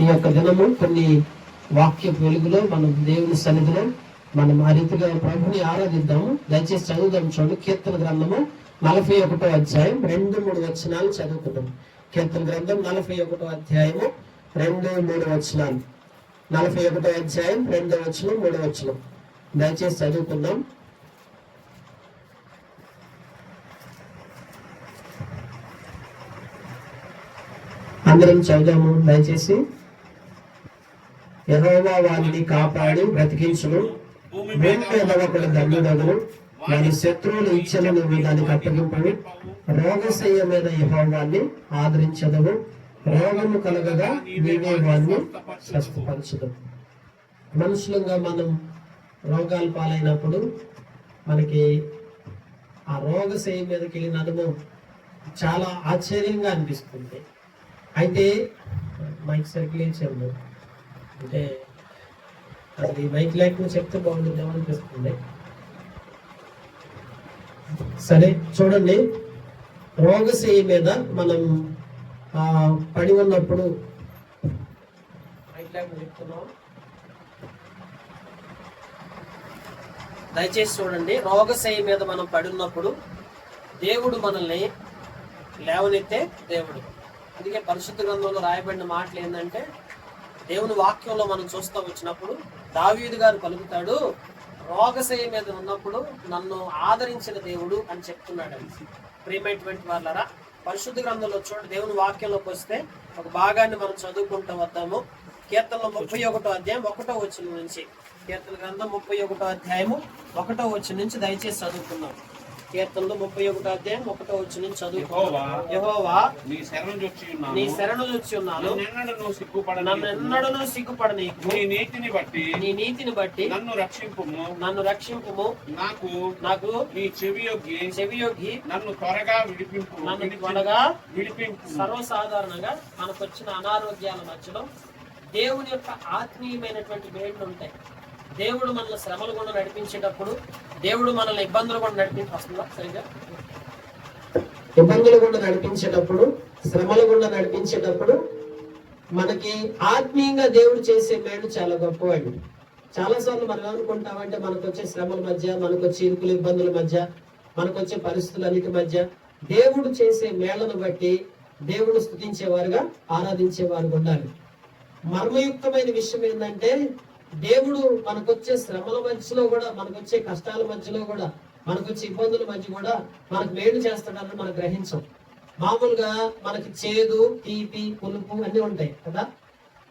ఈ యొక్క దినము కొన్ని వాక్య వెలుగులో మనం దేవుని సన్నిధిలో మనం ఆ రీతిగా ప్రభుని ఆరాధిద్దాము. దయచేసి చదువుదాం చూడండి. కీర్తన గ్రంథము నలభై ఒకటో అధ్యాయం. రెండు మూడు వచనాలు చదువుకుంటాం కీర్తన గ్రంథం నలభై ఒకటో అధ్యాయము. రెండు మూడు వచనాలు. నలభై ఒకటో అధ్యాయం రెండో వచనం మూడో వచనం. దయచేసి చదువుకుందాం. అందరం చదుదాము దయచేసి యెహోవా వారిని కాపాడి బ్రతికించును భూమి మీద ఒకడు ధన్యుడగును వారి శత్రువులు ఇచ్చలను దానికి అప్పగింపవి. రోగశయ్య మీద యెహోవాన్ని ఆదరించదవు రోగము కలగగా నీవే వారిని స్వస్థపరచదు మనుషులంగా మనం రోగాల పాలైనప్పుడు మనకి ఆ రోగశయ్య మీదకి వెళ్ళిన అనుభవం చాలా ఆశ్చర్యంగా అనిపిస్తుంది. అయితే మైక్ సర్కిల్ అంటే అసలు ఈ మైక్ లేకుండా చెప్తే బాగుంటుందేమో అనిపిస్తుంది. సరే చూడండి. రోగశయ్య మీద మనం పడి ఉన్నప్పుడు మైక్ లేకుండా చెప్తున్నాం. దయచేసి చూడండి. రోగశయ్య మీద మనం పడి ఉన్నప్పుడు దేవుడు మనల్ని లేవనెత్తే దేవుడు. అందుకే పరిశుద్ధ గ్రంథంలో రాయబడిన మాటలు ఏంటంటే దేవుని వాక్యంలో మనం చూస్తూ వచ్చినప్పుడు దావీదు గారు పలుకుతాడు రోగశయ మీద ఉన్నప్పుడు నన్ను ఆదరించిన దేవుడు అని చెప్తున్నాడు. ప్రియమైనటువంటి వాళ్ళరా పరిశుద్ధ గ్రంథంలో చూడండి దేవుని వాక్యంలోకి వస్తే ఒక భాగాన్ని మనం చదువుకుంటూ వద్దాము. కీర్తనలో ముప్పై ఒకటో అధ్యాయం ఒకటో వచ్చిన నుంచి. కీర్తన గ్రంథం ముప్పై ఒకటో అధ్యాయము ఒకటో వచ్చిన నుంచి దయచేసి చదువుకుందాం. కీర్తనలో ముప్పై ఒకటో అధ్యాయం ఒకటో వచ్చిన నుంచి చదువుకుందాం యెహోవా నీ శరణు ఉన్నాను. నీ శరణు వచ్చి ఉన్నాను. నన్నెన్నడూ సిగ్గుపడని నన్ను నీ నీతిని బట్టి నీ నీతిని బట్టి నన్ను రక్షింపుము. నన్ను రక్షింపుము. నాకు నాకు నీ చెవియొగ్గి చెవియొగ్గి నన్ను త్వరగా విడిపింపు. నన్ను త్వరగా విడిపింపు. సర్వసాధారణంగా మనకు వచ్చిన అనారోగ్యాల మధ్యలో దేవుని యొక్క ఆత్మీయమైనటువంటి వేళ్ళు ఉంటాయి. దేవుడు మనల్ని శ్రమలు గుండా నడిపించేటప్పుడు దేవుడు మనల్ని ఇబ్బందులు కూడా నడిపించి వస్తుందా? ఇబ్బందులు గుండా నడిపించేటప్పుడు శ్రమలు గుండా నడిపించేటప్పుడు మనకి ఆత్మీయంగా దేవుడు చేసే మేలు చాలా గొప్పవాడు చాలా సార్లు మనం ఏమనుకుంటామంటే మనకు వచ్చే శ్రమల మధ్య మనకు వచ్చే ఇరుకుల ఇబ్బందుల మధ్య మనకు వచ్చే పరిస్థితులన్నిటి మధ్య దేవుడు చేసే మేళను బట్టి దేవుడు స్థుతించేవారుగా ఆరాధించేవారుగా ఉండాలి. మర్మయుక్తమైన విషయం ఏంటంటే దేవుడు మనకొచ్చే శ్రమల మధ్యలో కూడా మనకొచ్చే కష్టాల మధ్యలో కూడా మనకొచ్చే ఇబ్బందుల మధ్య కూడా మనకు మేలు చేస్తాడని మనం గ్రహించం. మామూలుగా మనకి చేదు తీపి పులుపు అన్ని ఉంటాయి కదా.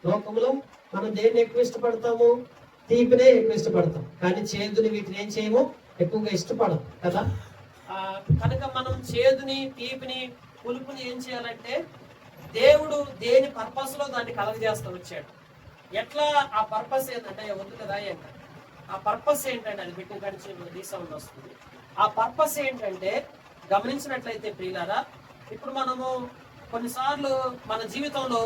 లోకంలో మనం దేన్ని ఎక్కువ ఇష్టపడతాము తీపినే ఎక్కువ ఇష్టపడతాం. కానీ చేదుని వీటిని ఏం చేయము? ఎక్కువగా ఇష్టపడం కదా. కనుక మనం చేదుని తీపిని పులుపుని ఏం చేయాలంటే దేవుడు దేని పర్పస్లో దాన్ని కలగజేస్తూ వచ్చాడు. ఎట్లా ఆ పర్పస్ ఏంటంటే వద్దు కదా ఏంట ఆ పర్పస్ ఏంటంటే అది పెట్టిన కంటే రీసౌండ్ వస్తుంది. ఆ పర్పస్ ఏంటంటే గమనించినట్లయితే ప్రియులారా ఇప్పుడు మనము కొన్నిసార్లు మన జీవితంలో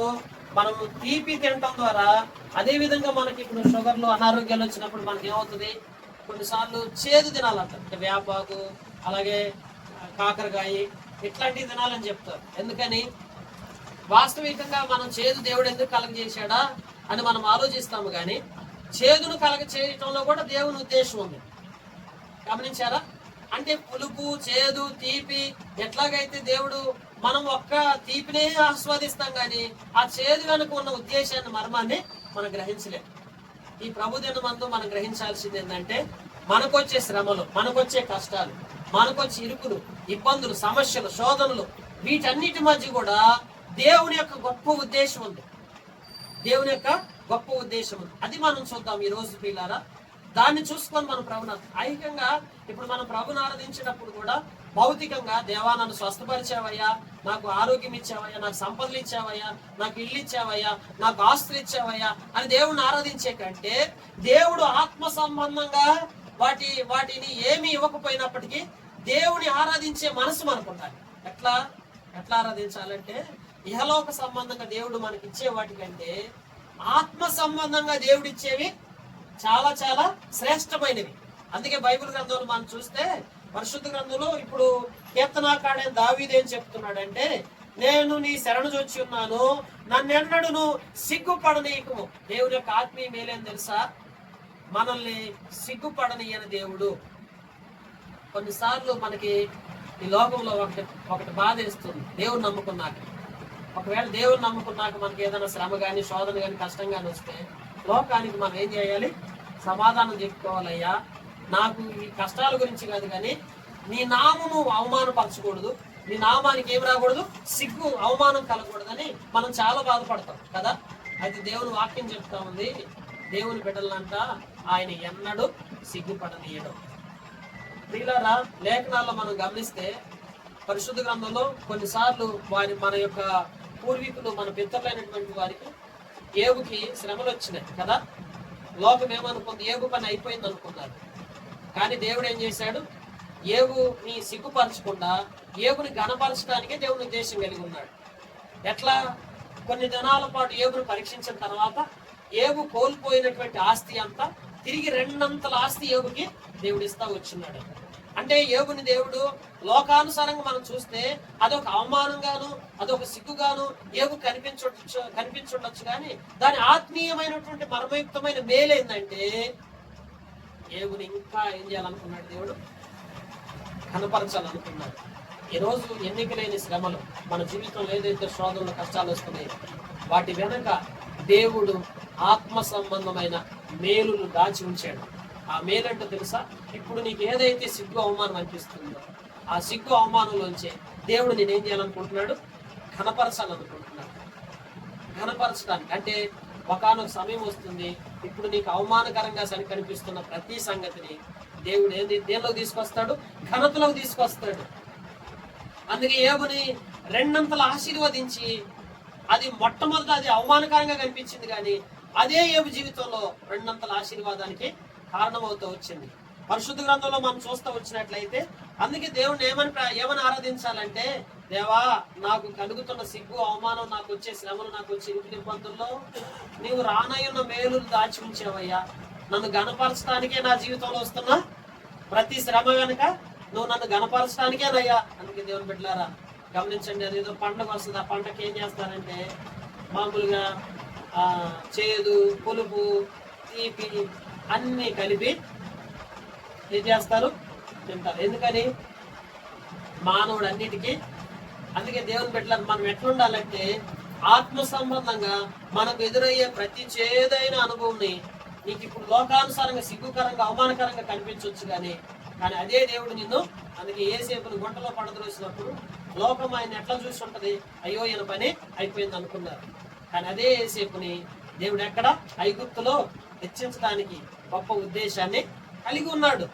మనము తీపి తినటం ద్వారా అదే విధంగా మనకి ఇప్పుడు షుగర్లు అనారోగ్యాలు వచ్చినప్పుడు మనకి ఏమవుతుంది? కొన్నిసార్లు చేదు తినాలంట. వేపాకు అలాగే కాకరకాయ ఇట్లాంటివి తినాలని చెప్తారు. ఎందుకని? వాస్తవికంగా మనం చేదు దేవుడు ఎందుకు కలగజేశాడా? అని మనం ఆలోచిస్తాము కానీ చేదును కలగ చేయటంలో కూడా దేవుని ఉద్దేశం ఉంది. గమనించారా? అంటే పులుపు చేదు తీపి ఎట్లాగైతే దేవుడు మనం ఒక్క తీపినే ఆస్వాదిస్తాం కానీ ఆ చేదు వెనుక ఉన్న ఉద్దేశాన్ని మర్మాన్ని మనం గ్రహించలేం. ఈ ప్రభుదిన మందు మనం గ్రహించాల్సింది ఏంటంటే మనకొచ్చే శ్రమలు మనకొచ్చే కష్టాలు మనకొచ్చే ఇరుకులు ఇబ్బందులు సమస్యలు శోధనలు వీటన్నిటి మధ్య కూడా దేవుని యొక్క గొప్ప ఉద్దేశం ఉంది. దేవుని యొక్క గొప్ప ఉద్దేశం అది మనం చూద్దాం ఈ రోజు పిల్లారా. దాన్ని చూసుకొని మనం ప్రభుని ఐకంగా ఇప్పుడు మనం ప్రభుని ఆరాధించినప్పుడు కూడా భౌతికంగా దేవా నన్ను స్వస్థపరిచావయ్యా నాకు ఆరోగ్యం ఇచ్చావయ్యా నాకు సంపదలు ఇచ్చావయ్యా నాకు ఇల్లు ఇచ్చావయ్యా నాకు ఆస్తులు ఇచ్చావయ్యా అని దేవుడిని ఆరాధించే కంటే దేవుడు ఆత్మ సంబంధంగా వాటి వాటిని ఏమి ఇవ్వకపోయినప్పటికీ దేవుని ఆరాధించే మనసు మనకు ఉండాలి ఎట్లా? ఎట్లా ఆరాధించాలంటే ఇహలోక సంబంధంగా దేవుడు మనకి ఇచ్చే వాటికంటే ఆత్మ సంబంధంగా దేవుడు ఇచ్చేవి చాలా చాలా శ్రేష్టమైనవి. అందుకే బైబిల్ గ్రంథంలో మనం చూస్తే పరిశుద్ధ గ్రంథంలో ఇప్పుడు కీర్తనాకాడే దావీదు ఏం చెప్తున్నాడంటే నేను నీ శరణు చొచ్చి ఉన్నాను. నన్నెన్నడును సిగ్గుపడనీయకము దేవుని యొక్క ఆత్మీయ మేలేం తెలుసా? మనల్ని సిగ్గుపడనీయని దేవుడు. కొన్నిసార్లు మనకి ఈ లోకంలో ఒకటి ఒకటి బాధ వేస్తుంది దేవుడు నమ్ముకున్నాక. ఒకవేళ దేవుని నమ్ముకున్నాక మనకి ఏదైనా శ్రమ కానీ శోధన కానీ కష్టం కానీ వస్తే లోకానికి మనం ఏం చేయాలి? సమాధానం చెప్పుకోవాలయ్యా. నాకు ఈ కష్టాల గురించి కాదు కానీ నీ నామము అవమానపరచకూడదు. నీ నామానికి ఏం రాకూడదు? సిగ్గు అవమానం కలగకూడదని మనం చాలా బాధపడతాం కదా? అయితే దేవుని వాక్యం చెప్తా ఉంది. దేవుని బిడ్డలంట ఆయన ఎన్నడూ సిగ్గుపడనీయడం. ప్రియులారా లేఖనాల్లో మనం గమనిస్తే పరిశుద్ధ గ్రంథంలో కొన్నిసార్లు వారి మన యొక్క పూర్వీకులు మన పితరులైనటువంటి వారికి ఏగుకి శ్రమలు వచ్చినాయి కదా? లోకం ఏమనుకుంది? ఏగు పని అయిపోయింది అనుకున్నారు. కానీ దేవుడు ఏం చేశాడు? ఏగుని సిగ్గుపరచకుండా ఏగుని గణపరచడానికే దేవుని ఉద్దేశం కలిగి ఉన్నాడు. ఎట్లా? కొన్ని దినాల పాటు ఏగును పరీక్షించిన తర్వాత ఏగు కోల్పోయినటువంటి ఆస్తి అంతా తిరిగి రెండంతల ఆస్తి ఏగుకి దేవుడిస్తా వచ్చినాడు. అంటే యోగుని దేవుడు లోకానుసారంగా మనం చూస్తే అదొక అవమానంగాను అదొక సిగ్గుగాను ఏగు కనిపించు కనిపించుండొచ్చు కానీ దాని ఆత్మీయమైనటువంటి మర్మయుక్తమైన మేలేందంటే ఏగుని ఇంకా ఏం చేయాలనుకున్నాడు దేవుడు? కనపరచాలనుకున్నాడు. ఈరోజు ఎన్నికలేని శ్రమలు మన జీవితంలో ఏదైతే శోధనలు కష్టాలు వస్తున్నాయి వాటి వెనక దేవుడు ఆత్మ సంబంధమైన మేలును దాచి ఉంచాడు. ఆ మేలంట తెలుసా? ఇప్పుడు నీకు ఏదైతే సిగ్గు అవమానం అనిపిస్తుందో ఆ సిగ్గు అవమానంలోంచి దేవుడు నేనేం చేయాలనుకుంటున్నాడు? ఘనపరచాలనుకుంటున్నాడు. ఘనపరచడానికి. అంటే ఒకనొక సమయం వస్తుంది ఇప్పుడు నీకు అవమానకరంగా సరి కనిపిస్తున్న ప్రతి సంగతిని దేవుడు ఏంది? దేనిలోకి తీసుకొస్తాడు? ఘనతలోకి తీసుకొస్తాడు. అందుకే ఏబుని రెండంతలు ఆశీర్వదించి అది మొట్టమొదట అది అవమానకరంగా కనిపించింది కానీ అదే ఏబు జీవితంలో రెండంతల ఆశీర్వాదానికి కారణమవుతూ వచ్చింది. పరిశుద్ధ గ్రంథంలో మనం చూస్తూ వచ్చినట్లయితే అందుకే దేవుణ్ణి ఏమని ఏమని ఆరాధించాలంటే దేవా నాకు కలుగుతున్న సిగ్గు అవమానం నాకు వచ్చే శ్రమలు నాకు వచ్చే ఇంటి ఇబ్బందుల్లో నీవు రానయ్యున్న మేలు దాచి ఉంచావయ్యా. నన్ను గణపరచడానికే నా జీవితంలో వస్తున్న? ప్రతి శ్రమ వెనుక నువ్వు నన్ను గణపరచడానికేనయ్యా అందుకే దేవుని బిడ్డలారా గమనించండి అది ఏదో పండగ వస్తుంది. ఆ పండగకి ఏం చేస్తారంటే మామూలుగా చేదు పులుపు తీపి అన్నీ కలిపి ఏం చేస్తారు? తింటారు. ఎందుకని? మానవుడు అన్నిటికీ అందుకే దేవుని పెట్టలేదు మనం ఎట్లుండాలంటే ఆత్మ సంబంధంగా మనకు ఎదురయ్యే ప్రతి చేదైన అనుభవంని నీకు ఇప్పుడు లోకానుసారంగా సిగ్గుకరంగా అవమానకరంగా కనిపించవచ్చు కానీ కానీ అదే దేవుడు నిన్ను అందుకే ఏసేపుని గుంటలో పడద్రోసినప్పుడు లోకం ఆయన ఎట్లా చూసి ఉంటది అయ్యో ఈయన పని అయిపోయింది అనుకున్నారు. కానీ అదే ఏసేపుని దేవుడు ఎక్కడ? ఐగుప్తులో హెచ్చించడానికి గొప్ప ఉద్దేశాన్ని కలిగి ఉన్నాడు.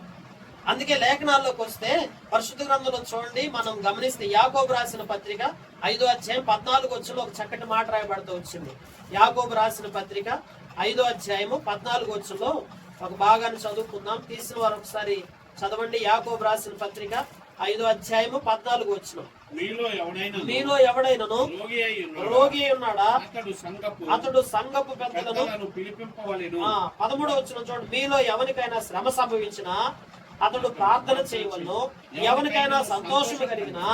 అందుకే లేఖనాల్లోకి వస్తే పరిశుద్ధ గ్రంథంలో చూడండి మనం గమనిస్తే యాగోబు రాసిన పత్రిక ఐదో అధ్యాయం పద్నాలుగు వచ్చిన ఒక చక్కటి మాట రాయబడుతూ వచ్చింది. యాగోబు రాసిన పత్రిక ఐదో అధ్యాయము పద్నాలుగు వచ్చులో ఒక భాగాన్ని చదువుకుందాం. తీసిన వారు ఒకసారి చదవండి. యాగోబు రాసిన పత్రిక ఐదో అధ్యాయము పద్నాలుగు వచ్చినాం మీలో ఎవడైనా మీలో ఎవడైనను రోగి అయి ఉన్నాడా? అతడు సంఘపు పెద్దలను పిలిపింపవలెను. పదమూడవ వచ్చిన చూడండి. మీలో ఎవరికైనా శ్రమ సంభవించినా అతడు ప్రార్థన చేయవలను. ఎవరికైనా సంతోషం కలిగినా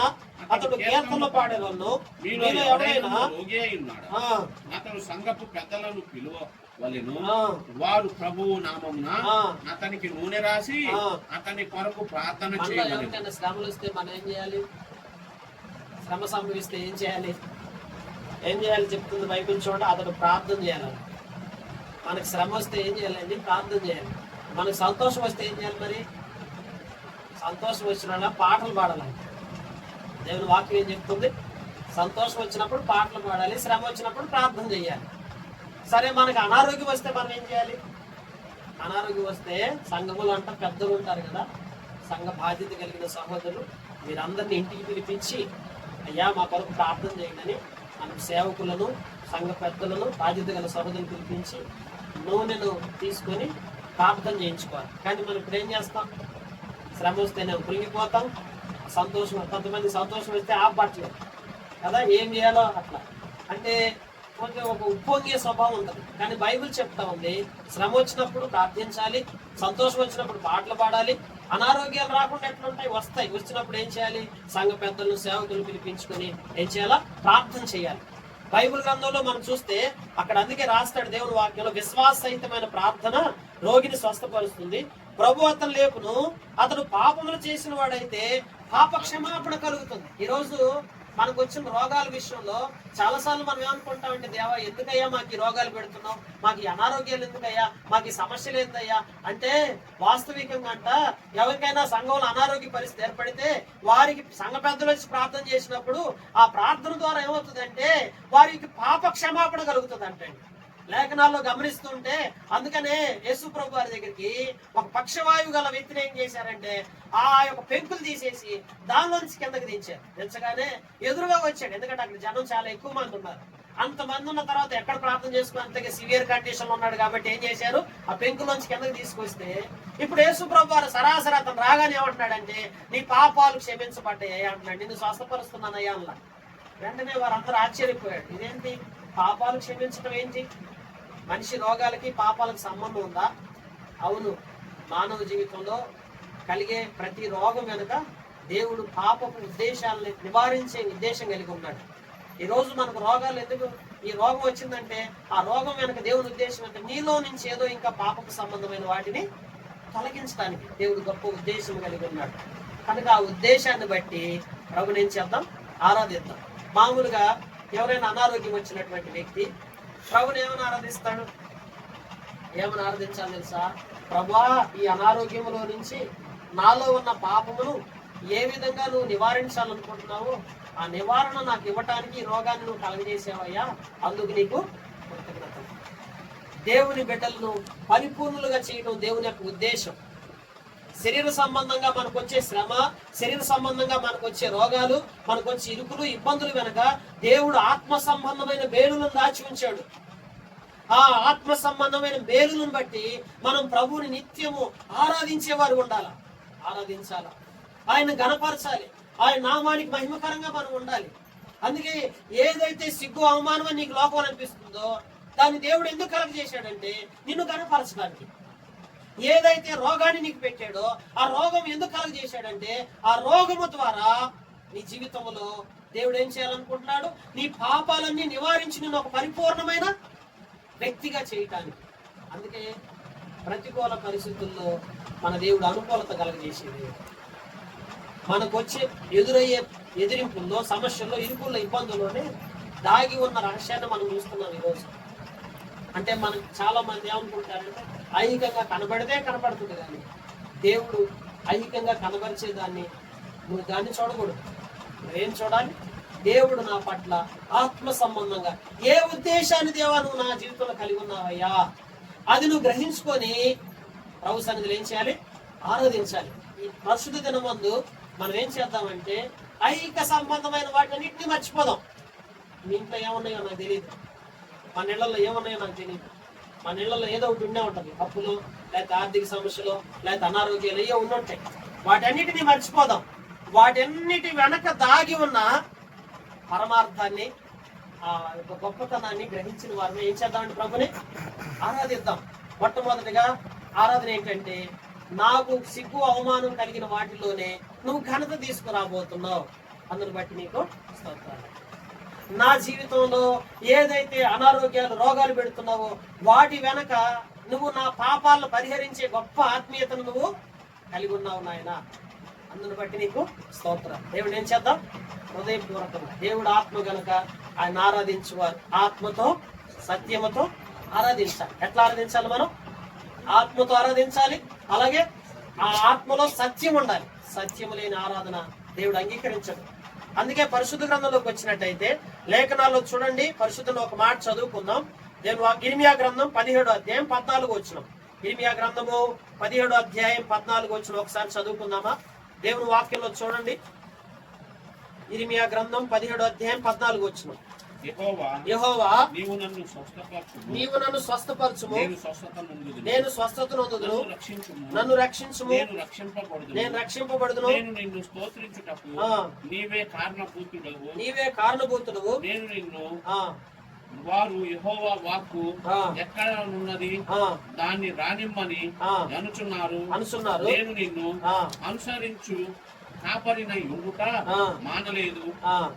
అతడు కీర్తనలు పాడేవలను. మీలో ఎవడైనా ఎవరైనా రోగి అయి ఉన్నాడా? అతడు సంఘపు పెద్దలను ఆ, వారు ప్రభువు నామమున. అతనికి నూనె రాసి. అతని కొరకు ప్రార్థన ఎవరికైనా శ్రమలు వస్తే మనం ఏం చేయాలి? శ్రమ సంభవిస్తే ఏం చేయాలి? ఏం చేయాలి చెప్తుంది బైబిల్ చూడండి అతడు ప్రార్థన చేయాలి. మనకు శ్రమ వస్తే ఏం చేయాలండి? ప్రార్థన చేయాలి. మనకు సంతోషం వస్తే ఏం చేయాలి మరి? సంతోషం వచ్చిన పాటలు పాడాలి దేవుని వాక్యం ఏం చెప్తుంది? సంతోషం వచ్చినప్పుడు పాటలు పాడాలి శ్రమ వచ్చినప్పుడు ప్రార్థన చేయాలి. సరే మనకి అనారోగ్యం వస్తే మనం ఏం చేయాలి? అనారోగ్యం వస్తే సంఘములు అంట పెద్దలు ఉంటారు కదా సంఘ బాధ్యత కలిగిన సహోదరులు మీరందరిని ఇంటికి పిలిపించి అయ్యా మా కొరకు ప్రార్థన చేయండి. అని మనం సేవకులను సంఘ పెద్దలను బాధ్యత గల సభను పిలిపించి నూనెను తీసుకొని ప్రార్థన చేయించుకోవాలి. కానీ మనం ఇప్పుడు ఏం చేస్తాం? శ్రమ వస్తేనే కృంగిపోతాం సంతోషం కొంతమంది సంతోషం వస్తే ఆపట్లేదు. కదా? ఏం చేయాలో అట్లా. అంటే కొంచెం ఒక ఉప్పొంగే స్వభావం ఉంటుంది. కానీ బైబిల్ చెప్తా ఉంది శ్రమ వచ్చినప్పుడు ప్రార్థించాలి సంతోషం వచ్చినప్పుడు పాటలు పాడాలి అనారోగ్యాలు రాకుండా ఎట్లుంటాయి? వస్తాయి. వచ్చినప్పుడు ఏం చేయాలి? సంఘ పెద్దలను సేవకులు పిలిపించుకొని ఏం చేయాలా? ప్రార్థన చేయాలి. బైబిల్ గ్రంథంలో మనం చూస్తే అక్కడ అందుకే రాస్తాడు దేవుని వాక్యంలో విశ్వాసహితమైన ప్రార్థన రోగిని స్వస్థపరుస్తుంది. ప్రభు అతను లేపును. అతను పాపములు చేసిన వాడైతే పాప క్షమాపణ కలుగుతుంది. ఈరోజు మనకు వచ్చిన రోగాల విషయంలో చాలాసార్లు మనం ఏమనుకుంటామంటే దేవా ఎందుకయ్యా మాకు ఈ రోగాలు పెడుతున్నావు? మాకు అనారోగ్యాలు ఎందుకయ్యా? మాకు సమస్యలు ఏందయ్యా? అంటే వాస్తవికంగా అంట ఎవరికైనా సంఘంలో అనారోగ్య పరిస్థితి ఏర్పడితే వారికి సంఘ పెద్దలు వచ్చి ప్రార్థన చేసినప్పుడు ఆ ప్రార్థన ద్వారా ఏమవుతుందంటే వారికి పాప క్షమాపణ కలుగుతుంది అంటే లేఖనాల్లో గమనిస్తుంటే అందుకనే యేసు ప్రభు వారి దగ్గరికి ఒక పక్షవాయువు గల వ్యక్తిని ఏం చేశారంటే ఆ యొక్క పెంకులు తీసేసి దానిలోంచి కిందకి దించారు. దించగానే ఎదురుగా వచ్చాడు. ఎందుకంటే అక్కడ జనం చాలా ఎక్కువ మంది ఉన్నారు. అంతమంది ఉన్న తర్వాత ఎక్కడ ప్రార్థన చేసుకుని అంతగా సివియర్ కండిషన్ ఉన్నాడు కాబట్టి ఏం చేశారు? ఆ పెంకులోంచి కిందకి తీసుకొస్తే ఇప్పుడు యేసు ప్రభు వారు సరాసరి అతను రాగానే ఏమంటున్నాడంటే నీ పాపాలు క్షమించబడ్డాయి? అంటున్నాడు. నిన్ను స్వస్థపరుస్తున్నానయ్యా అన్న వెంటనే వారందరూ ఆశ్చర్యపోయాడు ఇదేంటి? పాపాలు క్షమించడం ఏంటి? మనిషి రోగాలకి పాపాలకు సంబంధం ఉందా? అవును. మానవ జీవితంలో కలిగే ప్రతి రోగం వెనుక దేవుడు పాపపు ఉద్దేశాలని నివారించే ఉద్దేశం కలిగి ఉన్నాడు. ఈ రోజు మనకు రోగాలు ఎందుకు? ఈ రోగం వచ్చిందంటే ఆ రోగం వెనుక దేవుని ఉద్దేశం అంటే నీలో నుంచి ఏదో ఇంకా పాపకు సంబంధమైన వాటిని తొలగించడానికి దేవుడు గొప్ప ఉద్దేశం కలిగి ఉన్నాడు. కనుక ఆ ఉద్దేశాన్ని బట్టి ప్రభుని ఏం చేద్దాం? ఆరాధిద్దాం. మామూలుగా ఎవరైనా అనారోగ్యం వచ్చినటువంటి వ్యక్తి ప్రభుని ఏమని ఆరాధిస్తాడు? ఏమని ఆరాధించాలి తెలుసా? ప్రభా ఈ అనారోగ్యములో నుంచి నాలో ఉన్న పాపమును ఏ విధంగా నువ్వు నివారించాలనుకుంటున్నావో ఆ నివారణ నాకు ఇవ్వటానికి ఈ రోగాన్ని నువ్వు కలగజేసావయ్యా. అందుకు నీకు దేవుని బిడ్డలను పరిపూర్ణులుగా చేయడం దేవుని యొక్క ఉద్దేశం. శరీర సంబంధంగా మనకు వచ్చే శ్రమ శరీర సంబంధంగా మనకు వచ్చే రోగాలు మనకు వచ్చే ఇరుకులు ఇబ్బందులు వెనక దేవుడు ఆత్మ సంబంధమైన మేలులను దాచి ఉంచాడు. ఆ ఆత్మ సంబంధమైన మేలులను బట్టి మనం ప్రభువుని నిత్యము ఆరాధించేవారు ఉండాలా. ఆరాధించాలా? ఆయన గణపరచాలి ఆయన నామానికి మహిమకరంగా మనం ఉండాలి. అందుకే ఏదైతే సిగ్గు అవమానం నీకు లోపం అనిపిస్తుందో దాన్ని దేవుడు ఎందుకు కలగ చేశాడంటే నిన్ను గణపరచడానికి ఏదైతే రోగాన్ని నీకు పెట్టాడో ఆ రోగం ఎందుకు కలుగ చేశాడంటే ఆ రోగము ద్వారా నీ జీవితంలో దేవుడు ఏం చేయాలనుకుంటున్నాడు? నీ పాపాలన్నీ నివారించి నిన్ను ఒక పరిపూర్ణమైన వ్యక్తిగా చేయటానికి. అందుకే ప్రతికూల పరిస్థితుల్లో మన దేవుడు అనుకూలత కలగజేసేది. మనకు వచ్చే ఎదురయ్యే ఎదిరింపుల్లో సమస్యల్లో ఇరుకుల్లో ఇబ్బందుల్లోనే దాగి ఉన్న రహస్యాన్ని మనం చూస్తున్నాం ఈరోజు. అంటే మనం చాలా మంది ఏమనుకుంటారంటే ఐహికంగా కనబడితే కనబడుతుంది దాన్ని దేవుడు ఐహికంగా కనబరిచేదాన్ని. నువ్వు దాన్ని చూడకూడదు. నువ్వేం చూడాలి? దేవుడు నా పట్ల ఆత్మ సంబంధంగా ఏ ఉద్దేశాన్ని దేవా నువ్వు నా జీవితంలో కలిగి ఉన్నావయ్యా? అది నువ్వు గ్రహించుకొని ప్రభు సన్నిధిలో ఏం చేయాలి? ఆరాధించాలి. ఈ పరిశుద్ధ దినం ముందు మనం ఏం చేద్దామంటే ఐక సంబంధమైన వాటిని మర్చిపోదాం. మీ ఇంట్లో ఏమున్నాయో నాకు తెలియదు. మన ఇళ్ళలో ఏమున్నాయో నాకు తెలియదు. మన ఇళ్ళలో ఏదో ఒకటి ఉండే ఉంటుంది. అప్పులు లేకపోతే ఆర్థిక సమస్యలు లేకపోతే అనారోగ్యాలు ఏవో ఉండి వాటన్నిటిని మర్చిపోదాం. వాటన్నిటి వెనక దాగి ఉన్న పరమార్థాన్ని ఆ యొక్క గొప్పతనాన్ని గ్రహించిన వారిని ఏం చేద్దామంటే ప్రభుని? ఆరాధిద్దాం. మొట్టమొదటిగా ఆరాధన ఏంటంటే నాకు సిగ్గు అవమానం కలిగిన వాటిలోనే నువ్వు ఘనత తీసుకురాబోతున్నావు. అందుని బట్టి నీకు స్తోత్రాలు. నా జీవితంలో ఏదైతే అనారోగ్యాలు రోగాలు పెడుతున్నావో వాటి వెనక నువ్వు నా పాపాలను పరిహరించే గొప్ప ఆత్మీయతను నువ్వు కలిగి ఉన్నావు నాయన. అందును బట్టి నీకు స్తోత్రం. దేవుడు ఏం చేద్దాం? హృదయపూర్వకంగా దేవుడు ఆత్మ గనుక ఆయన ఆరాధించువారు ఆత్మతో సత్యముతో ఆరాధించాలి. ఎట్లా ఆరాధించాలి మనం? ఆత్మతో ఆరాధించాలి. అలాగే ఆ ఆత్మలో సత్యం ఉండాలి. సత్యము లేని ఆరాధన దేవుడు అంగీకరించడు. అందుకే పరిశుద్ధ గ్రంథంలోకి వచ్చినట్టయితే లేఖనాల్లో చూడండి పరిశుద్ధంలో ఒక మాట చదువుకుందాం. నేను ఇరిమియా గ్రంథం పదిహేడు అధ్యాయం పద్నాలుగు వచ్చినాం ఇర్మియా గ్రంథము పదిహేడు అధ్యాయం పద్నాలుగు వచ్చిన ఒకసారి చదువుకుందామా? దేవుని వాక్యంలో చూడండి. ఇర్మియా గ్రంథం పదిహేడు అధ్యాయం పద్నాలుగు వచ్చినాం యెహోవా యహోవా నీవు నన్ను స్వస్థపరచుము. నీవు నన్ను స్వస్థపరచుము. నేను స్వస్థత నందుదును నేను స్వస్థత నొందుదును నన్ను రక్షించుము. నన్ను రక్షించుము. నేను రక్షింపబడుదును. నేను రక్షింపబడుదును. నేను నిన్ను స్తోత్రించుటకు ఆ. నీవే కారణభూతుడవు. నీవే కారణభూతుడు నేను నిన్ను ఆ. వారు యెహోవా వాక్కు ఎక్కడ ఉన్నది ఆ, దాన్ని రానిమ్మని అనుచున్నారు. అనుసున్నారు నేను నిన్ను అనుసరించు. కాపరిన ఆ, మానలేదు.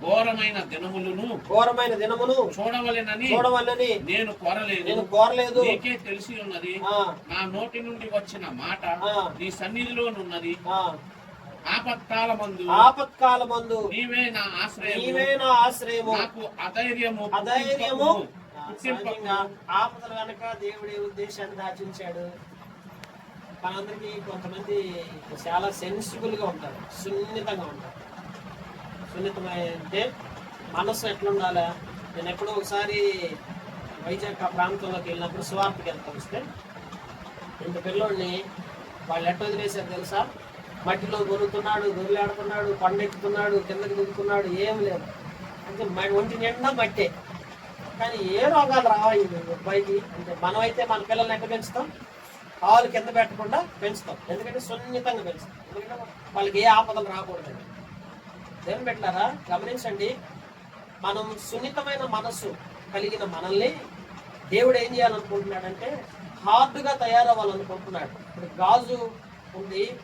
ఘోరమైన దినములను ఘోరమైన దినమును చూడవలెనని చూడవల్లని నేను కోరలేదు. నేను కోరలేదు. నీకే తెలిసి ఉన్నది. నా నోటి నుండి వచ్చిన మాట. నీ సన్నిధిలోనున్నది. ఆ, ఆపత్కాల మందు ఆపత్కాల మందు నీవే నా ఆశ్రయం నీవే నా ఆశ్రయము. నాకు అధైర్యము అధైర్యము. ఆపదల వెనక దేవుడి ఉద్దేశాన్ని దాచించాడు. మనందరికీ కొంతమంది చాలా సెన్సిబుల్గా ఉంటారు. సున్నితంగా ఉంటారు. సున్నితమై అంటే మనసు ఎట్లుండాలా? నేను ఎప్పుడో ఒకసారి వైజాగ్ ఆ ప్రాంతంలోకి వెళ్ళినప్పుడు సువార్తకి వెళ్తా వస్తే ఇంత పిల్లోడిని వాళ్ళు ఎట్ట వదిలేశారు తెలుసా? మట్టిలో గొరుగుతున్నాడు గొర్రెలాడుతున్నాడు కొండెక్కుతున్నాడు కిందకి దిగుతున్నాడు ఏం లేదు. అంటే మన ఒంటి నిండా మట్టే. కానీ ఏ రోగాలు రావా అబ్బాయికి అంటే మనమైతే మన పిల్లల్ని ఎక్కడ పెంచుతాం? కాలు కింద పెట్టకుండా పెంచుతాం. ఎందుకంటే సున్నితంగా పెంచుతాం. ఎందుకంటే వాళ్ళకి ఏ ఆపదలు రాకూడదు. దేవుని పెట్టారా? గమనించండి. మనం సున్నితమైన మనస్సు కలిగిన మనల్ని దేవుడు ఏం చేయాలనుకుంటున్నాడంటే హార్డ్గా తయారవ్వాలనుకుంటున్నాడు. ఇప్పుడు గాజు ఉంది.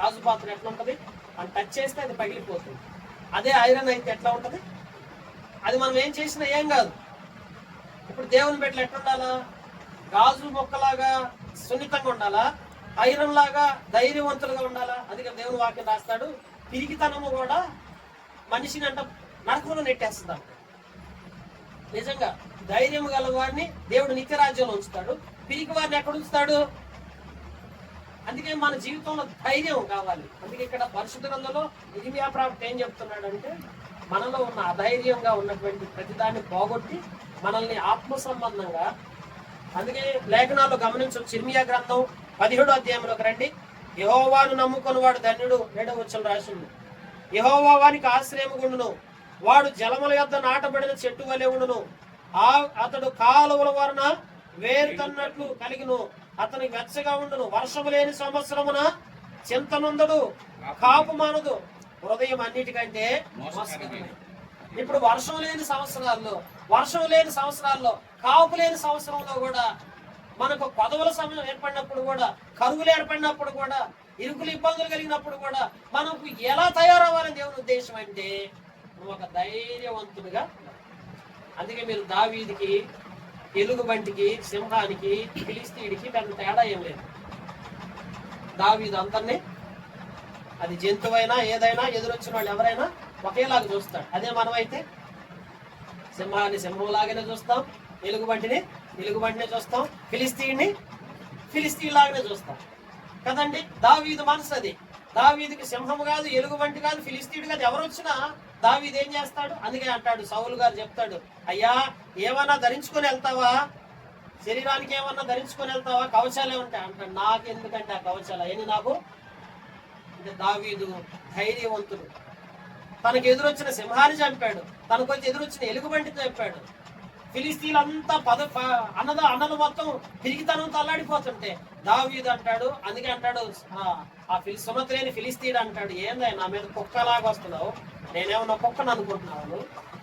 గాజు పాత్ర ఎట్లా ఉంటుంది? మనం టచ్ చేస్తే అది పగిలిపోతుంది. అదే ఐరన్ అయితే ఎట్లా ఉంటుంది? అది మనం ఏం చేసినా ఏం కాదు. ఇప్పుడు దేవుని పెట్టలు ఎట్లా ఉండాలా? గాజు మొక్కలాగా సున్నితంగా ఉండాలా? ఐరన్ లాగా ధైర్యవంతులుగా ఉండాలా? అది దేవుని వాక్యం రాస్తాడు. పిరికితనము కూడా మనిషిని అంట నరకంలో నెట్టేస్తుందా. నిజంగా ధైర్యం గల వారిని దేవుడు నిత్యరాజ్యంలో ఉంచుతాడు. పిరికి వారిని ఎక్కడ ఉంచుతాడు? అందుకే మన జీవితంలో ధైర్యం కావాలి. అందుకే ఇక్కడ పరిశుద్ధ గ్రంథంలో ఇరిమియా ప్రాప్తి ఏం చెప్తున్నాడంటే మనలో ఉన్న అధైర్యంగా ఉన్నటువంటి ప్రతిదాన్ని పోగొట్టి మనల్ని ఆత్మ సంబంధంగా అందుకే లేఖనాల్లో గమనించు చిర్మియా గ్రంథం పదిహేడు అధ్యాయంలోకి రండి. యహోవాను నమ్ముకొని వాడు ధన్యుడు ఏడవ వచ్చలు రాసింది. యహోవా వానికి ఆశ్రయము గుండును వాడు జలముల యొద్ద నాటబడిన చెట్టు వలె ఉండును. ఆ అతడు కాలువల వలన వేరుతన్నట్లు కలిగిను. అతనికి వెచ్చగా ఉండును. వర్షము లేని సంవత్సరమున చింతనుందడు కాపు మానదు. హృదయం అన్నిటికంటే మోసకరమే. ఇప్పుడు వర్షం లేని సంవత్సరాల్లో వర్షం లేని సంవత్సరాల్లో కాపు లేని సంవత్సరంలో కూడా మనకు పదవుల సమయం ఏర్పడినప్పుడు కూడా కరువులు ఏర్పడినప్పుడు కూడా ఇరుకులు ఇబ్బందులు కలిగినప్పుడు కూడా మనకు ఎలా తయారవ్వాలని దేవుని ఉద్దేశం అంటే నువ్వు ఒక ధైర్యవంతుడిగా అందుకే మీరు దావీదికి ఎలుగుబంటికి సింహానికి ఫిలిస్తీడికి పెద్ద తేడా ఏం లేదు. దావీదు అందరినీ అది జంతువైనా ఏదైనా ఎదురొచ్చిన వాళ్ళు ఎవరైనా ఒకేలాగా చూస్తాడు. అదే మనమైతే సింహాన్ని సింహంలాగానే చూస్తాం ఎలుగుబంటిని ఎలుగుబంటినే చూస్తాం ఫిలిస్తీన్ని ఫిలిస్తీన్ లాగానే చూస్తాం. కదండి? దావీదు మనసు అది. దావీదికి సింహం కాదు ఎలుగుబంటి కాదు ఫిలిస్తీన్ కాదు. ఎవరు వచ్చినా దావీదు ఏం చేస్తాడు? అందుకే అంటాడు సౌలు గారు చెప్తాడు అయ్యా ఏమన్నా ధరించుకొని వెళ్తావా? శరీరానికి ఏమన్నా ధరించుకొని వెళ్తావా? కవచాలే ఉంటాయి అంటాడు. నాకు ఎందుకంటే ఆ కవచాలు? అవన్నీ నాకు అంటే దావీదు ధైర్యవంతుడు. తనకు ఎదురొచ్చిన సింహాన్ని చంపాడు. తనకు వచ్చి ఎదురొచ్చిన ఎలుగుబంటిని చంపాడు. ఫిలిస్తీన్లంతా పద ప- అన్నద అన్నలు మొత్తం పిరిగితనం అల్లాడిపోతుంటే దావీద్ అంటాడు అందుకే అంటాడు ఆ- ఆ ఫిలి సుమతి ఫిలిస్తీన్ అంటాడు ఏందా నా మీద కుక్కలాగా వస్తున్నావు? నేనేమన్నా కుక్కను అనుకుంటున్నాను?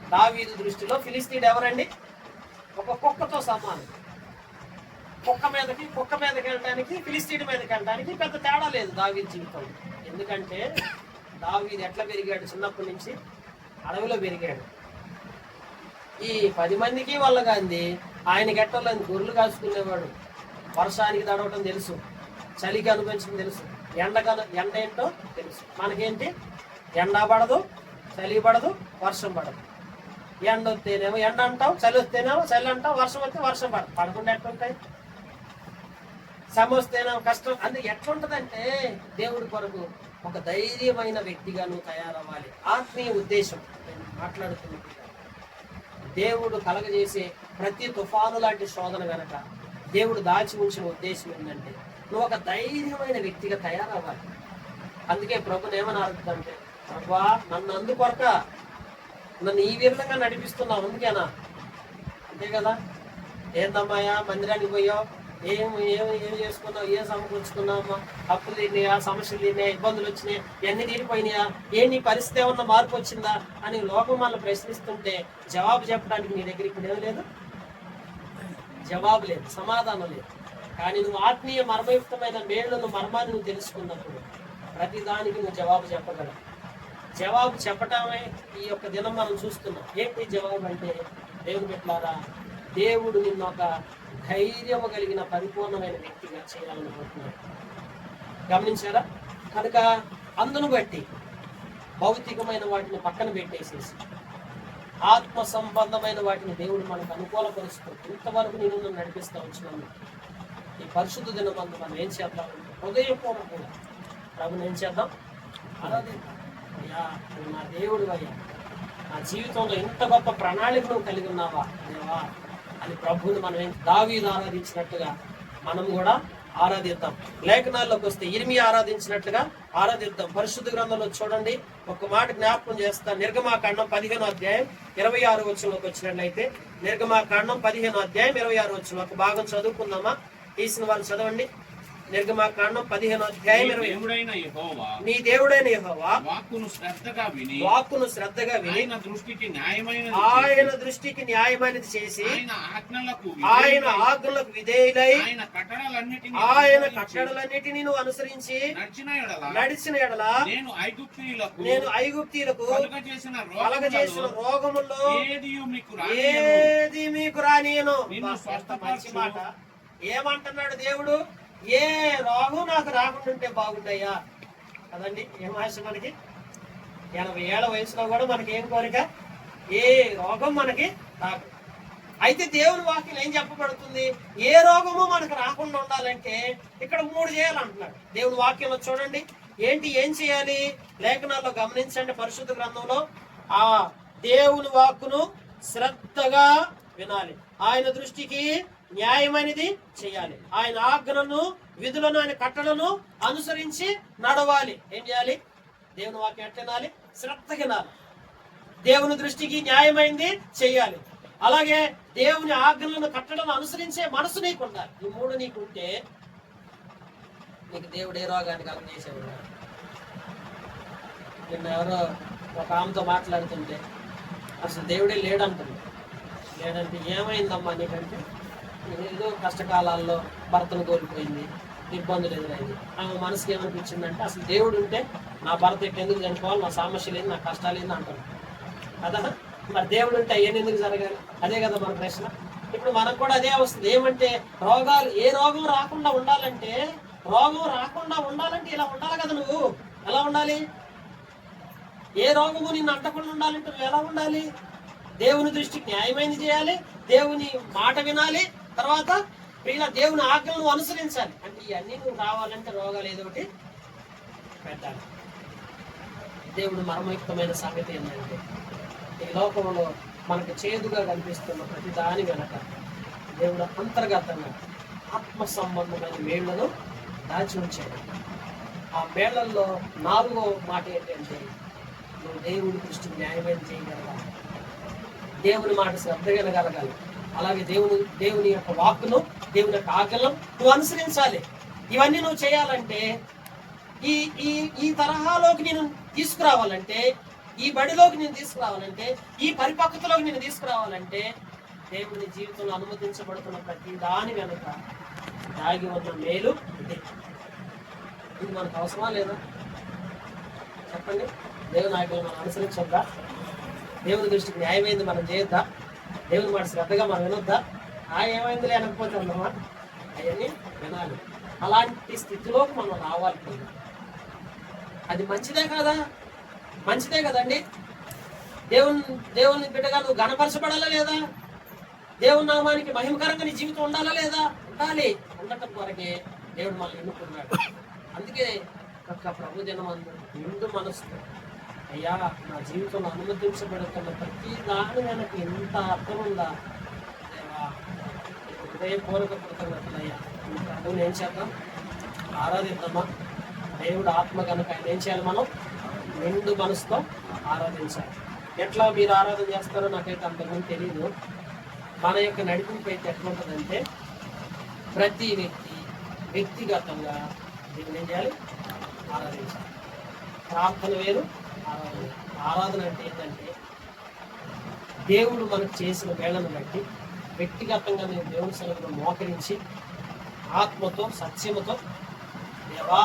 దావీదు దృష్టిలో ఫిలిస్తీన్ ఎవరండి? ఒక కుక్కతో సమానం. కుక్క మీదకి కుక్క మీదకి వెళ్ళడానికి ఫిలిస్తీన్ మీదకి వెళ్ళడానికి పెద్ద తేడా లేదు దావీదు జీవితం ఎందుకంటే దావీది ఎట్లా పెరిగాడు? చిన్నప్పటి నుంచి అడవిలో పెరిగాడు. ఈ పది మందికి వల్ల కానీ ఆయన ఎట్టలేదు గొర్రెలు కాసుకునేవాడు వర్షానికి తడవటం తెలుసు. చలికి అనుభవించడం తెలుసు. ఎండ ఎండ ఏంటో తెలుసు. మనకేంటి? ఎండ పడదు చలి పడదు వర్షం పడదు. ఎండ వస్తేనేమో ఎండ అంటావు చలి వస్తేనేమో చలి అంటావు వర్షం వస్తే వర్షం పడదు. పడకుండా ఎట్లుంటాయి? శ్రమ వస్తేనేమో కష్టం. అందుకే ఎట్లుంటుందంటే దేవుడి కొరకు ఒక ధైర్యమైన వ్యక్తిగా నువ్వు తయారవ్వాలి. ఆత్మీయ ఉద్దేశం. నేను దేవుడు కలగజేసే ప్రతి తుఫాను లాంటి శోధన కనుక దేవుడు దాచి ఉంచిన ఉద్దేశం ఏంటంటే నువ్వు ఒక ధైర్యమైన వ్యక్తిగా తయారవ్వాలి. అందుకే ప్రభుని ఏమని అడుగుతుందంటే ప్రభా నన్ను అందుకొరక నన్ను ఈ విధంగా నడిపిస్తున్నావు. అందుకేనా? అంతే కదా? ఏందమ్మాయా? మందిరానికి పోయావు? ఏం ఏం ఏం చేసుకున్నావు? ఏం సమకూర్చుకున్నావు అప్పులు తిన్నాయా సమస్యలు తిన్నాయా ఇబ్బందులు వచ్చినాయి? ఎన్ని తీరిపోయినాయా? ఏ నీ పరిస్థితి ఏమన్నా మార్పు వచ్చిందా? అని లోకం వాళ్ళు ప్రశ్నిస్తుంటే జవాబు చెప్పడానికి నీ దగ్గర ఇప్పుడు ఏం లేదు. జవాబు లేదు. సమాధానం లేదు. కానీ నువ్వు ఆత్మీయ మర్మయుక్తమైన మేళ్ళను మర్మాన్ని నువ్వు తెలుసుకున్నప్పుడు ప్రతి దానికి నువ్వు జవాబు చెప్పగలవు. జవాబు చెప్పటమే ఈ యొక్క దినం మనం చూస్తున్నాం. ఏంటి జవాబు అంటే దేవుని పెట్టారా దేవుడు నిన్న ఒక ధైర్యము కలిగిన పరిపూర్ణమైన వ్యక్తిగా చేయాలనుకుంటున్నాడు గమనించారా? కనుక అందును బట్టి భౌతికమైన వాటిని పక్కన పెట్టేసేసి ఆత్మ సంబంధమైన వాటిని దేవుడు మనకు అనుకూలపరుస్తూ ఇంతవరకు నేను నడిపిస్తూ వచ్చినాను ఈ పరిశుద్ధ దినమందు మనం ఏం చేద్దాం? హృదయపూర్వకంగా ప్రభుని ఏం చేద్దాం? అలాగే అయ్యా నా దేవుడు అయ్యా నా జీవితంలో ఇంత గొప్ప ప్రణాళికను కలిగి ఉన్నావా? దేవా అని ప్రభువుని మనం ఏం దావీదు ఆరాధించినట్టుగా మనం కూడా ఆరాధిద్దాం. లేఖనాల్లోకి వస్తే ఇరిమి ఆరాధించినట్లుగా ఆరాధిద్దాం. పరిశుద్ధ గ్రంథంలో చూడండి. ఒక మాట జ్ఞాపకం చేస్తా. నిర్గమాకాండం పదిహేను అధ్యాయం ఇరవై ఆరు వచ్చంలోకి వచ్చినట్లయితే నిర్గమాకాండం పదిహేను అధ్యాయం ఇరవై ఆరు వచ్చిన ఒక భాగం చదువుకుందామా? తీసిన వాళ్ళు చదవండి. నిర్గమాకాండం పదిహేను అధ్యాయం నీ ఇరవై దేవుడైన యెహోవా నీ దేవుడైన యెహోవా వాక్కును శ్రద్ధగా విని వాక్కును శ్రద్ధగా విని ఆయన దృష్టికి న్యాయమైన ఆయన దృష్టికి న్యాయమైనది చేసి ఆయన ఆజ్ఞలకు ఆయన విధేయులై, ఆజ్ఞలకు విధేయులై ఆయన కట్టడలన్నిటినీ ఆయన కట్టడలన్నిటిని నువ్వు అనుసరించి నడిచిన ఎడల నడిచిన ఎడల నేను ఐగుప్తీయులకు నేను ఐగుప్తీలకు కలుగ చేసిన రోగములలో ఏదియు మీకు. ఏది మీకు రానియను నిన్ను మంచి స్వస్థపరచు. మాట ఏమంటున్నాడు దేవుడు ఏ రోగం నాకు రాకుంటుంటే బాగుండయ్యా. కదండి ఏం ఆశ మనకి? ఎనభై ఏళ్ళ వయసులో కూడా మనకి ఏం కోరిక? ఏ రోగం మనకి రాకు అయితే దేవుని వాక్యం ఏం చెప్పబడుతుంది? ఏ రోగము మనకు రాకుండా ఉండాలంటే ఇక్కడ మూడు చేయాలంటున్నాడు దేవుని వాక్యంలో చూడండి. ఏంటి ఏం చేయాలి? లేఖనాల్లో గమనించండి పరిశుద్ధ గ్రంథంలో. ఆ దేవుని వాక్కును శ్రద్ధగా వినాలి. ఆయన దృష్టికి న్యాయమైనది చేయాలి. ఆయన ఆజ్ఞలను విధులను ఆయన కట్టలను అనుసరించి నడవాలి. ఏం చేయాలి? దేవుని వాక్యం ఎట్లా శ్రద్ధ వినాలి. దేవుని దృష్టికి న్యాయమైంది చేయాలి. అలాగే దేవుని ఆజ్ఞలను కట్టడం అనుసరించే మనసు నీకు ఉండాలి ఈ మూడు నీకు ఉంటే నీకు దేవుడు ఏ రోగాన్ని కలగజేసేవాడు నిన్న ఎవరో ఒక ఆమెతో మాట్లాడుతుంటే అసలు దేవుడే లేడంటుంది లేడంటే ఏమైందమ్మా నీకంటే? ఏదో కష్టకాలాల్లో భర్తను కోల్పోయింది ఇబ్బందులు ఎదురైంది. ఆమె మనసుకి ఏమనిపించిందంటే అసలు దేవుడు ఉంటే నా భర్త ఇట్లా ఎందుకు చనిపోవాలి నా సమస్య ఏంది నా కష్టాలు ఏంది అంటారు కదా? మరి దేవుడు ఉంటే అయ్యని ఎందుకు జరగాలి? అదే కదా మన ప్రశ్న. ఇప్పుడు మనకు కూడా అదే వస్తుంది ఏమంటే రోగాలు ఏ రోగం రాకుండా ఉండాలంటే రోగం రాకుండా ఉండాలంటే ఇలా ఉండాలి కదా నువ్వు. ఎలా ఉండాలి? ఏ రోగము నిన్ను అంటకుండా ఉండాలంటే నువ్వు ఎలా ఉండాలి? దేవుని దృష్టికి న్యాయమైనది చేయాలి దేవుని మాట వినాలి తర్వాత ఇలా దేవుని ఆజ్ఞలను అనుసరించాలి. అంటే ఇవన్నీ నువ్వు రావాలంటే రోగాలు ఏదో ఒకటి పెట్టాలి. దేవుడు మర్మయుక్తమైన సంగతి ఏంటంటే ఈ లోకంలో మనకు చేదుగా కనిపిస్తున్న ప్రతి దాని వెనక దేవుడు అంతర్గతంగా ఆత్మ సంబంధమైన మేళ్ళను దాచి ఉంచాడు. ఆ మేళ్ళలో నాలుగో మాట ఏంటంటే నువ్వు దేవుడి దృష్టి న్యాయమైన చేయగలగాలి దేవుని మాట శ్రద్ధ కలగాలి అలాగే దేవుని దేవుని యొక్క వాక్కును దేవుని యొక్క ఆజ్ఞలను నువ్వు అనుసరించాలి. ఇవన్నీ నువ్వు చేయాలంటే ఈ ఈ ఈ తరహాలోకి నేను తీసుకురావాలంటే ఈ బడిలోకి నేను తీసుకురావాలంటే ఈ పరిపక్వతలోకి నేను తీసుకురావాలంటే దేవుని జీవితంలో అనుమతించబడుతున్న ప్రతి దాని వెనుక దాగి ఉన్న మేలు ఇదే. ఇది మనకు అవసరమా లేదా? చెప్పండి. దేవుని ఆజ్ఞలు మనం అనుసరించొద్దా? దేవుని దృష్టికి న్యాయమైంది మనం చేయొద్దా? దేవుని మాట శ్రద్ధగా మనం వినొద్దా? ఆ ఏమైంది లేకపోతే ఉందమ్మా? అవన్నీ వినాలి. అలాంటి స్థితిలోకి మనం రావాలి అది మంచిదే కదా? మంచిదే కదండి? దేవుని దేవుని బిడ్డగా నువ్వు గణపరచబడాలా లేదా? దేవుని నామానికి మహిమకరంగా నీ జీవితం ఉండాలా లేదా? ఉండాలి. ఉండటం కొరకే దేవుడు మనల్ని ఎన్నుకున్నాడు. అందుకే ఒక్క ప్రభు అందు నిండు మనసు అయ్యా నా జీవితంలో అనుమతించబడుతున్న ప్రతి దాని వెనక ఎంత అర్థం ఉందా? దేవా నీకు హృదయపూర్వక కృతజ్ఞతలయ్యా అర్థం ఏం చేద్దాం? ఆరాధిద్దామా? దేవుడు ఆత్మ కనుక ఆయన ఏం చేయాలి మనం? నిండు మనసుతో ఆరాధించాలి. ఎట్లా మీరు ఆరాధన చేస్తారో నాకైతే అంతకుముందు తెలియదు మన యొక్క నడిపింపు అయితే ఎట్లా ఉంటుందంటే ప్రతి వ్యక్తి వ్యక్తిగతంగా దీన్ని ఏం చేయాలి? ఆరాధించాలి. ప్రార్థన వేరు ఆరాధన ఆరాధన అంటే ఏంటంటే దేవుడు మనకు చేసిన వేళను బట్టి వ్యక్తిగతంగా నేను దేవుని సన్నిధిలో మోకరించి ఆత్మతో సత్యముతో దేవా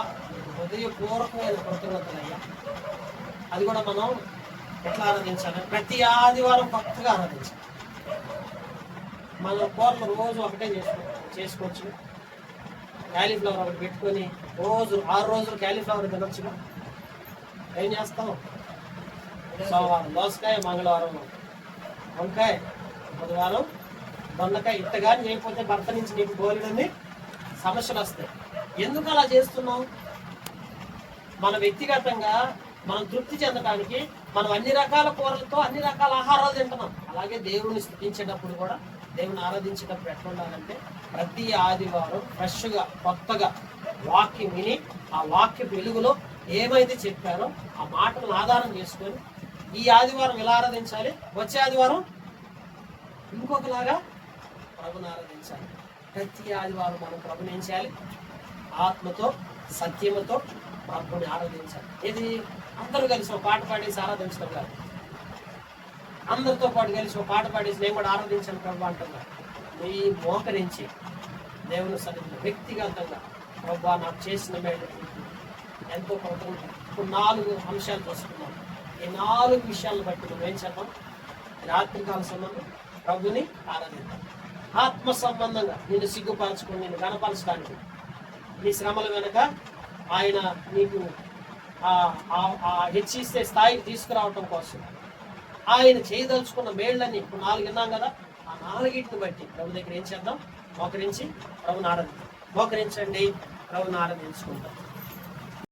హృదయపూర్వకమైన కృతజ్ఞతలయ్యా. అది కూడా మనం ఎట్లా ఆరాధించాలి? ప్రతి ఆదివారం కొత్తగా ఆరాధించాలి. మన కోరలు రోజు ఒకటే చేసుకో చేసుకోవచ్చు. క్యాలీఫ్లవర్ ఒకటి పెట్టుకొని రోజు ఆరు రోజులు క్యాలీఫ్లవర్ తినొచ్చుగా. ఏం చేస్తాం? సోమవారం దోసకాయ మంగళవారం. వంకాయ బుధవారం. దొండకాయ ఇంతగాని చేయకపోతే భర్త నుంచి నీకు గోలినన్ని సమస్యలు వస్తాయి. ఎందుకు అలా చేస్తున్నాం మన వ్యక్తిగతంగా మనం తృప్తి చెందడానికి మనం అన్ని రకాల కూరలతో అన్ని రకాల ఆహారాలు తింటున్నాం. అలాగే దేవుడిని స్థుతించేటప్పుడు కూడా దేవుని ఆరాధించేటప్పుడు ఎట్లా ఉండాలంటే ప్రతి ఆదివారం ఫ్రెష్గా కొత్తగా వాక్యం విని ఆ వాక్య వెలుగులో ఏమైతే చెప్పారో ఆ మాటలను ఆధారం చేసుకొని ఈ ఆదివారం ఇలా ఆరాధించాలి? వచ్చే ఆదివారం ఇంకొకలాగా ప్రభుని ఆరాధించాలి. ప్రతి ఆదివారం మనం ప్రభుని ఏం చేయాలి? ఆత్మతో సత్యముతో ప్రభుని ఆరాధించాలి. ఇది అందరూ కలిసి ఒక పాట పాడేసి ఆరాధించడం కాదు. అందరితో పాటు కలిసి ఒక పాట పాడేసి నేను కూడా ఆరాధించాను ప్రభు అంటున్నాను నీ మోకరించి దేవుని సన్నిధిలో వ్యక్తిగతంగా ప్రభు నాకు చేసిన మేలు. ఎంతో కొంత నాలుగు అంశాలు చూసుకున్నాం ఈ నాలుగు విషయాలను బట్టి మనం ఏం చేద్దాం రాత్రికాల సంబంధం ప్రభుని ఆరాధిద్దాం. ఆత్మ సంబంధంగా నేను సిగ్గుపరచుకుని నేను కనపరచడానికి నీ శ్రమల వెనుక ఆయన నీకు ఆ- ఆ- హెచ్చిస్తే స్థాయికి తీసుకురావటం కోసం ఆయన చేయదలుచుకున్న మేళ్ళని ఇప్పుడు నాలుగు విన్నాం కదా ఆ నాలుగింటిని బట్టి ప్రభు దగ్గర ఏం చేద్దాం? మోకరించి ప్రభుని ఆరాధిద్దాం. మోకరించండి ప్రభుని ఆరాధించుకుంటాం